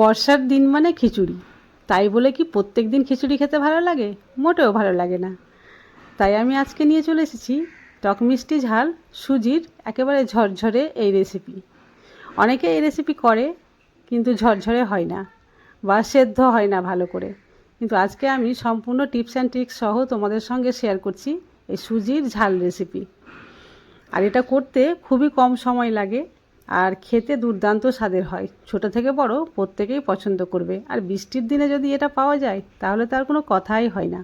বর্ষার দিন মানে খিচুড়ি। তাই বলে কি প্রত্যেক দিন খিচুড়ি খেতে ভালো লাগে? মোটেও ভালো লাগে না। তাই আমি আজকে নিয়ে চলে এসেছি টক মিষ্টি ঝাল, সুজির একেবারে ঝরঝরে এই রেসিপি অনেকে এই রেসিপি করে, কিন্তু ঝরঝরে হয় না বা সেদ্ধ হয় না ভালো করে। কিন্তু আজকে আমি সম্পূর্ণ টিপস অ্যান্ড ট্রিক্স সহ তোমাদের সঙ্গে শেয়ার করছি এই সুজির ঝাল রেসিপি আর এটা করতে খুবই কম সময় লাগে আর খেতে দুর্দান্ত স্বাদের হয়। ছোট থেকে বড় প্রত্যেকেই পছন্দ করবে। আর বৃষ্টির দিনে যদি এটা পাওয়া যায়, তাহলে তার কোনো কথাই হয় না।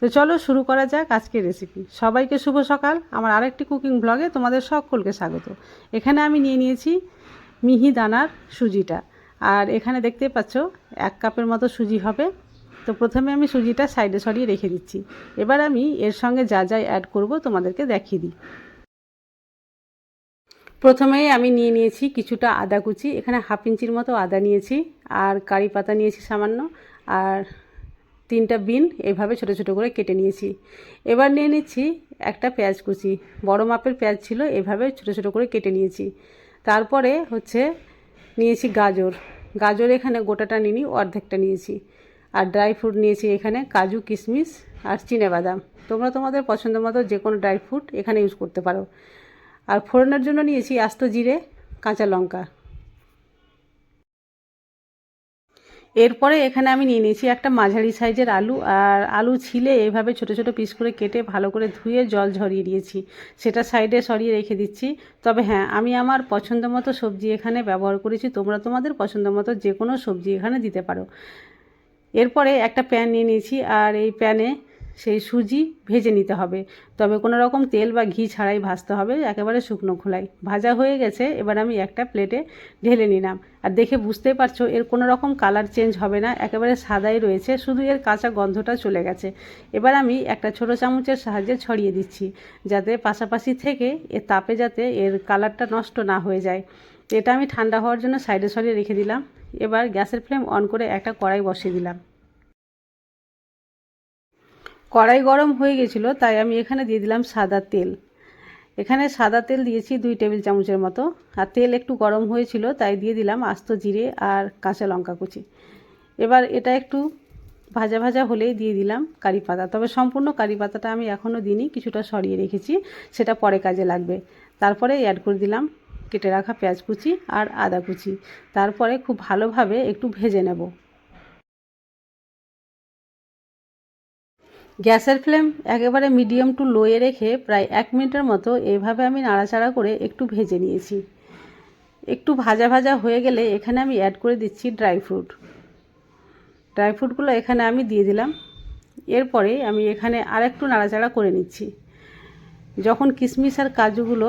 তো চলো শুরু করা যাক আজকের রেসিপি সবাইকে শুভ সকাল। আমার আরেকটি কুকিং ব্লগে তোমাদের সকলকে স্বাগত। এখানে আমি নিয়ে নিয়েছি মিহি দানার সুজিটা। আর এখানে দেখতে পাচ্ছ, এক কাপের মতো সুজি হবে। তো প্রথমে আমি সুজিটা সাইডে সরিয়ে রেখে দিচ্ছি। এবার আমি এর সঙ্গে যা যা অ্যাড করব তোমাদেরকে দেখিয়ে দিই। প্রথমেই আমি নিয়ে নিয়েছি কিছুটা আদা কুচি, এখানে হাফ ইঞ্চির মতো আদা নিয়েছি, আর কারি পাতা নিয়েছি সামান্য, আর তিনটা বিন এভাবে ছোট ছোট করে কেটে নিয়েছি। এবার নিয়ে নিচ্ছি একটা পেঁয়াজ কুচি, বড় মাপের পেঁয়াজ ছিল, এভাবে ছোট ছোট করে কেটে নিয়েছি। তারপরে হচ্ছে নিয়েছি গাজর গাজর এখানে গোটাটা নিনি অর্ধেকটা নিয়েছি। আর ড্রাই ফ্রুট নিয়েছি এখানে কাজু, কিশমিশ আর বাদাম। তোমরা তোমাদের পছন্দ মতো যে কোনো ড্রাই ফ্রুট এখানে ইউজ করতে পারো। আর ফোড়নের জন্য নিয়েছি আস্ত জিরে, কাঁচা লঙ্কা। এরপরে এখানে আমি নিয়ে নিয়েছি একটা মাঝারি সাইজের আলু, আর আলু ছিলে এইভাবে ছোট ছোট পিস করে কেটে ভালো করে ধুয়ে জল ঝরিয়ে দিয়েছি সেটা সাইডে সরিয়ে রেখে দিচ্ছি। তবে হ্যাঁ আমি আমার পছন্দ মতো সবজি এখানে ব্যবহার করেছি। তোমরা তোমাদের পছন্দ মতো যে কোনো সবজি এখানে দিতে পারো। এরপরে একটা প্যান নিয়ে নিয়েছি, আর এই প্যানে সেই সুজি ভেজে নিতে হবে। তবে কোনো রকম তেল বা ঘি ছাড়াই ভাজতে হবে, একেবারে শুকনো খোলাই ভাজা হয়ে গেছে, এবার আমি একটা প্লেটে ঢেলে নিলাম। আর দেখে বুঝতেই পারছ, এর কোনো রকম কালার চেঞ্জ হবে না, একেবারে সাদাই রয়েছে, শুধু এর কাঁচা গন্ধটা চলে গেছে। এবার আমি একটা ছোট চামচের সাহায্যে ছড়িয়ে দিচ্ছি, যাতে পাশাপাশি থেকে এর তাপে যাতে এর কালারটা নষ্ট না হয়ে যায়। এটা আমি ঠান্ডা হওয়ার জন্য সাইডে সরিয়ে রেখে দিলাম। এবার গ্যাসের ফ্লেম অন করে একটা কড়াই বসিয়ে দিলাম। কড়াই গরম হয়ে গেছিল, তাই আমি এখানে দিয়ে দিলাম সাদা তেল। এখানে সাদা তেল দিয়েছি দুই টেবিল চামচের মতো। আর তেল একটু গরম হয়েছিল, তাই দিয়ে দিলাম আস্ত জিরে আর কাঁচা লঙ্কা কুচি। এবার এটা একটু ভাজা ভাজা হলেই দিয়ে দিলাম কারি পাতা। তবে সম্পূর্ণ কারি পাতাটা আমি এখনও দিইনি, কিছুটা সরিয়ে রেখেছি, সেটা পরে কাজে লাগবে। তারপরে অ্যাড করে দিলাম কেটে রাখা পেঁয়াজ কুচি আর আদা কুচি। তারপরে খুব ভালোভাবে একটু ভেজে নেব। গ্যাসের ফ্লেম একেবারে মিডিয়াম টু লোয়ে রেখে প্রায় এক মিনিটের মতো এইভাবে আমি নাড়াচাড়া করে একটু ভেজে নিয়েছি। একটু ভাজা ভাজা হয়ে গেলে এখানে আমি অ্যাড করে দিচ্ছি ড্রাই ফ্রুট ড্রাই ফ্রুটগুলো এখানে আমি দিয়ে দিলাম। এরপরে আমি এখানে আর একটু নাড়াচাড়া করে নিচ্ছি। যখন কিশমিশ আর কাজুগুলো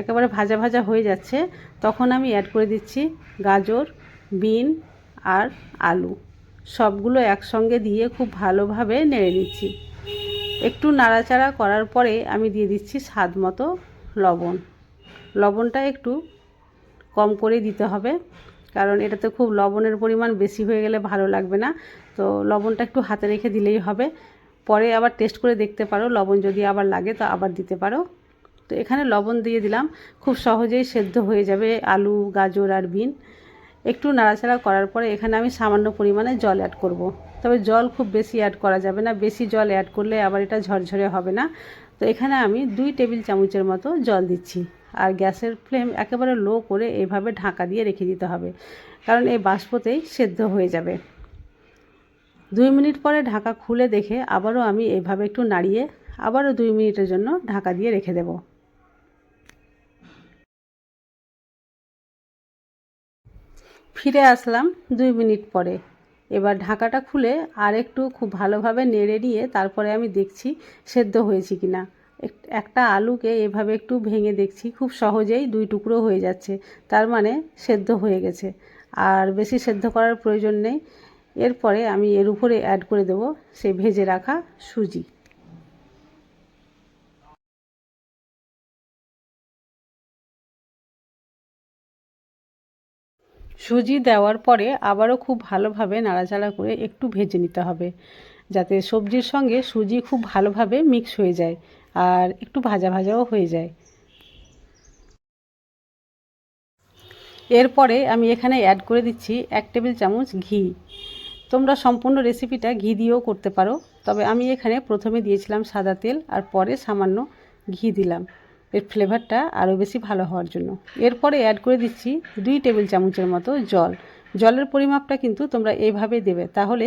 একেবারে ভাজা ভাজা হয়ে যাচ্ছে, তখন আমি অ্যাড করে দিচ্ছি গাজর, বিন আর আলু। সবগুলো একসঙ্গে দিয়ে খুব ভালোভাবে নেড়ে নিচ্ছি। একটু নাড়াচাড়া করার পরে আমি দিয়ে দিচ্ছি স্বাদ মতো লবণ। লবণটা একটু কম করে দিতে হবে, কারণ এটাতে খুব লবণের পরিমাণ বেশি হয়ে গেলে ভালো লাগবে না। তো লবণটা একটু হাতে রেখে দিলেই হবে। পরে আবার টেস্ট করে দেখতে পারো, লবণ যদি আবার লাগে তো আবার দিতে পারো। তো এখানে লবণ দিয়ে দিলাম, খুব সহজেই সেদ্ধ হয়ে যাবে আলু, গাজর আর বিন। একটু নাড়াচাড়া করার পরে এখানে আমি সামান্য পরিমাণে জল অ্যাড করব। তবে জল খুব বেশি অ্যাড করা যাবে না, বেশি জল অ্যাড করলে আবার এটা ঝরঝরে হবে না। তো এখানে আমি দুই টেবিল চামচের মতো জল দিচ্ছি। আর গ্যাসের ফ্লেম একেবারে লো করে এইভাবে ঢাকা দিয়ে রেখে দিতে হবে, কারণ এই বাষ্পতেই সেদ্ধ হয়ে যাবে। দুই মিনিট পরে ঢাকা খুলে দেখে আবারও আমি এইভাবে একটু নাড়িয়ে আবারও দুই মিনিটের জন্য ঢাকা দিয়ে রেখে দেবো। ফিরে আসলাম দুই মিনিট পরে। এবার ঢাকাটা খুলে আর একটু খুব ভালোভাবে নেড়ে নিয়ে তারপরে আমি দেখছি সেদ্ধ হয়েছে কি না একটা আলুকে এভাবে একটু ভেঙে দেখছি, খুব সহজেই দুই টুকরো হয়ে যাচ্ছে, তার মানে সেদ্ধ হয়ে গেছে। আর বেশি সেদ্ধ করার প্রয়োজন নেই। এরপরে আমি এর উপরে অ্যাড করে দেব সেই ভেজে রাখা সুজি। সুজি দেওয়ার পরে আবারও খুব ভালোভাবে নাড়াচাড়া করে একটু ভেজে নিতে হবে, যাতে সবজির সঙ্গে সুজি খুব ভালোভাবে মিক্স হয়ে যায় আর একটু ভাজা ভাজাও হয়ে যায়। এরপরে আমি এখানে অ্যাড করে দিচ্ছি এক টেবিল চামচ ঘি। তোমরা সম্পূর্ণ রেসিপিটা ঘি দিয়েও করতে পারো, তবে আমি এখানে প্রথমে দিয়েছিলাম সাদা তেল আর পরে সামান্য ঘি দিলাম। এর ফ্লেভারটা আরও বেশি ভালো হওয়ার জন্য। এরপরে অ্যাড করে দিচ্ছি দুই টেবিল চামচের মতো জল। জলের পরিমাপটা কিন্তু তোমরা এইভাবেই দেবে তাহলে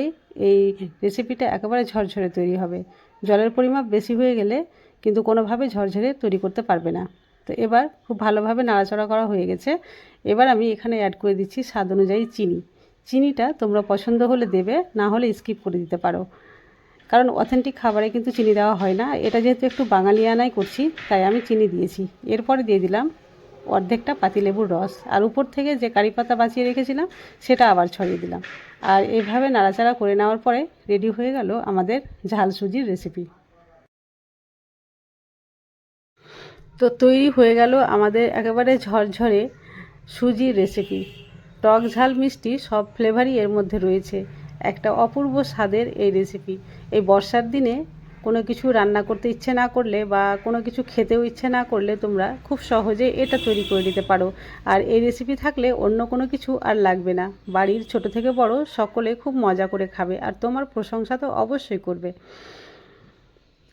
এই রেসিপিটা একেবারে ঝরঝরে তৈরি হবে। জলের পরিমাপ বেশি হয়ে গেলে কিন্তু কোনোভাবে ঝরঝরে তৈরি করতে পারবে না। তো এবার খুব ভালোভাবে নাড়াচাড়া করা হয়ে গেছে। এবার আমি এখানে অ্যাড করে দিচ্ছি স্বাদ অনুযায়ী চিনি। চিনিটা তোমরা পছন্দ হলে দেবে, না হলে স্কিপ করে দিতে পারো। কারণ অথেন্টিক খাবারে কিন্তু চিনি দেওয়া হয় না। এটা যেহেতু একটু বাঙালিয়ানাই করছি, তাই আমি চিনি দিয়েছি। এরপরে দিয়ে দিলাম অর্ধেকটা পাতিলেবুর রস। আর উপর থেকে যে কারি পাতা বাঁচিয়ে রেখেছিলাম, সেটা আবার ছড়িয়ে দিলাম। আর এভাবে নাড়াচাড়া করে নেওয়ার পরে রেডি হয়ে গেল আমাদের ঝাল সুজির রেসিপি তো তৈরি হয়ে গেল আমাদের একেবারে ঝরঝরে সুজির রেসিপি টক ঝাল মিষ্টি সব ফ্লেভারই এর মধ্যে রয়েছে। একটা অপূর্ব স্বাদের এই রেসিপি এই বর্ষার দিনে কোনো কিছু রান্না করতে ইচ্ছে না করলে বা কোনো কিছু খেতেও ইচ্ছে না করলে তোমরা খুব সহজে এটা তৈরি করে নিতে পারো। আর এই রেসিপি থাকলে অন্য কোনো কিছু আর লাগবে না। বাড়ির ছোট থেকে বড় সকলে খুব মজা করে খাবে আর তোমার প্রশংসা তো অবশ্যই করবে।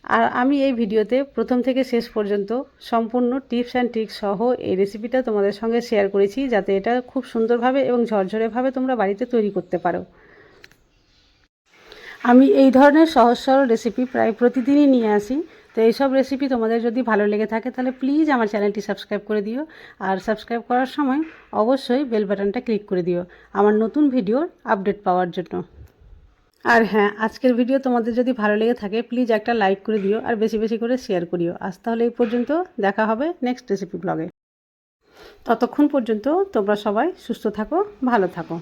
আর আমি এই ভিডিওতে প্রথম থেকে শেষ পর্যন্ত সম্পূর্ণ টিপস অ্যান্ড ট্রিক্স সহ এই রেসিপিটা তোমাদের সঙ্গে শেয়ার করেছি যাতে এটা খুব সুন্দরভাবে এবং ঝরঝরেভাবে তোমরা বাড়িতে তৈরি করতে পারো। আমি এই ধরনের সহজ সরল রেসিপি প্রায় প্রতিদিনই নিয়ে আসি। তো এইসব রেসিপি তোমাদের যদি ভালো লেগে থাকে, তাহলে প্লিজ আমার চ্যানেলটি সাবস্ক্রাইব করে দিও। আর সাবস্ক্রাইব করার সময় অবশ্যই বেল বাটনটা ক্লিক করে দিও, আমার নতুন ভিডিওর আপডেট পাওয়ার জন্য। আর হ্যাঁ আজকের ভিডিও তোমাদের যদি ভালো লেগে থাকে প্লিজ একটা লাইক করে দিও আর বেশি বেশি করে শেয়ার করিও। আজ তাহলে এই পর্যন্ত দেখা হবে নেক্সট রেসিপি ব্লগে ততক্ষণ পর্যন্ত তোমরা সবাই সুস্থ থাকো, ভালো থাকো।